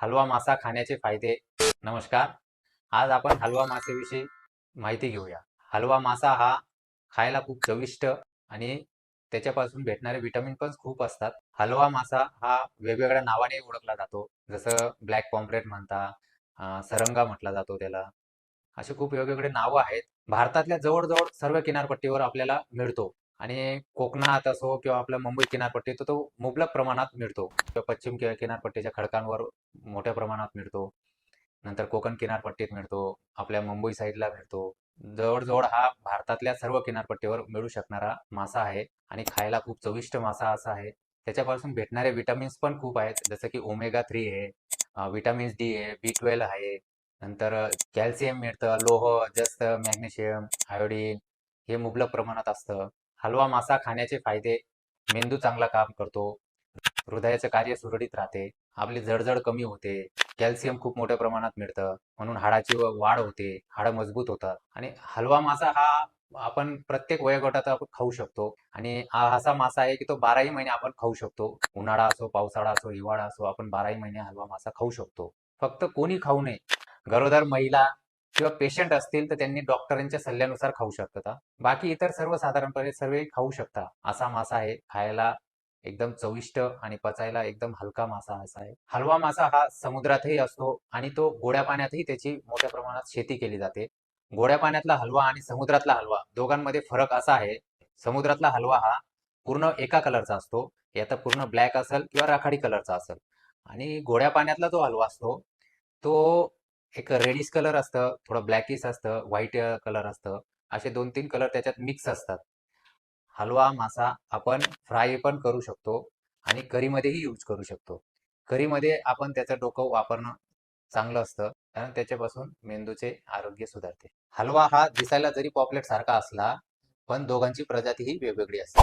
हलवा मासा खाण्याचे फायदे. नमस्कार. आज आपण हलवा मासेविषयी माहिती घेऊया. हलवा मासा हा खायला खूप चविष्ट आणि त्याच्यापासून भेटणारे विटामिन पण खूप असतात. हलवा मासा हा वेगवेगळ्या नावाने ओळखला जातो. जसं ब्लॅक पॉम्प्रेट म्हणता सरंगा म्हटला जातो त्याला. असे खूप वेगवेगळे नावं आहेत. भारतातल्या जवळजवळ सर्व किनारपट्टीवर आपल्याला मिळतो. आणि कोकणात असो किंवा आपल्या मुंबई किनारपट्टी तर तो मुबलक प्रमाणात मिळतो. किंवा पश्चिम किनारपट्टीच्या खडकांवर मोठ्या प्रमाणात मिळतो. नंतर कोकण किनारपट्टीत मिळतो. आपल्या मुंबई साईडला मिळतो. जवळजवळ हा भारतातल्या सर्व किनारपट्टीवर मिळू शकणारा मासा आहे. आणि खायला खूप चविष्ट मासा असा आहे. त्याच्यापासून भेटणारे विटामिन्स पण खूप आहेत. जसं की ओमेगा थ्री आहे विटामिन्स डी आहे बी ट्वेल्व आहे. नंतर कॅल्शियम मिळतं लोह जस्त मॅग्नेशियम आयोडीन हे मुबलक प्रमाणात असतं. हलवा मासा खाण्याचे फायदे मेंदू चांगला काम करतो हृदयाचं कार्य सुरळीत राहते आपली जडजड कमी होते कॅल्शियम खूप मोठ्या प्रमाणात मिळतं म्हणून हाडाची वाढ होते हाडं मजबूत होतात. आणि हलवा मासा हा आपण प्रत्येक वयोगटात आपण खाऊ शकतो आणि असा मासा आहे की तो बाराही महिने आपण खाऊ शकतो. उन्हाळा असो पावसाळा असो हिवाळा असो आपण बाराही महिने हलवा मासा खाऊ शकतो. फक्त कोणी खाऊ नये. गरोदर महिला किंवा पेशंट असतील तर त्यांनी डॉक्टरांच्या सल्ल्यानुसार खाऊ शकतात बाकी इतर सर्वसाधारणपणे सर्व खाऊ शकता. असा मासा आहे खायला एकदम चविष्ट आणि पचायला एकदम हलका मासा असा आहे. हलवा मासा हा समुद्रातही असतो आणि तो गोड्या पाण्यातही त्याची मोठ्या प्रमाणात शेती केली जाते. गोड्या पाण्यातला हलवा आणि समुद्रातला हलवा दोघांमध्ये फरक असा आहे समुद्रातला हलवा हा पूर्ण एका कलरचा असतो. यात पूर्ण ब्लॅक असेल किंवा राखाडी कलरचा असेल. आणि गोड्या पाण्यातला जो हलवा असतो तो एक रेडिश कलर असतं थोडं ब्लॅकिश असतं व्हाईट कलर असतं. असे दोन तीन कलर त्याच्यात मिक्स असतात. हलवा मासा आपण फ्राय पण करू शकतो आणि करीमध्येही यूज करू शकतो. करीमध्ये आपण त्याचं डोकं वापरणं चांगलं असतं कारण त्याच्यापासून मेंदूचे आरोग्य सुधारते. हलवा हा दिसायला जरी पॉपलेट सारखा असला पण दोघांची प्रजाती ही वेगवेगळी असते.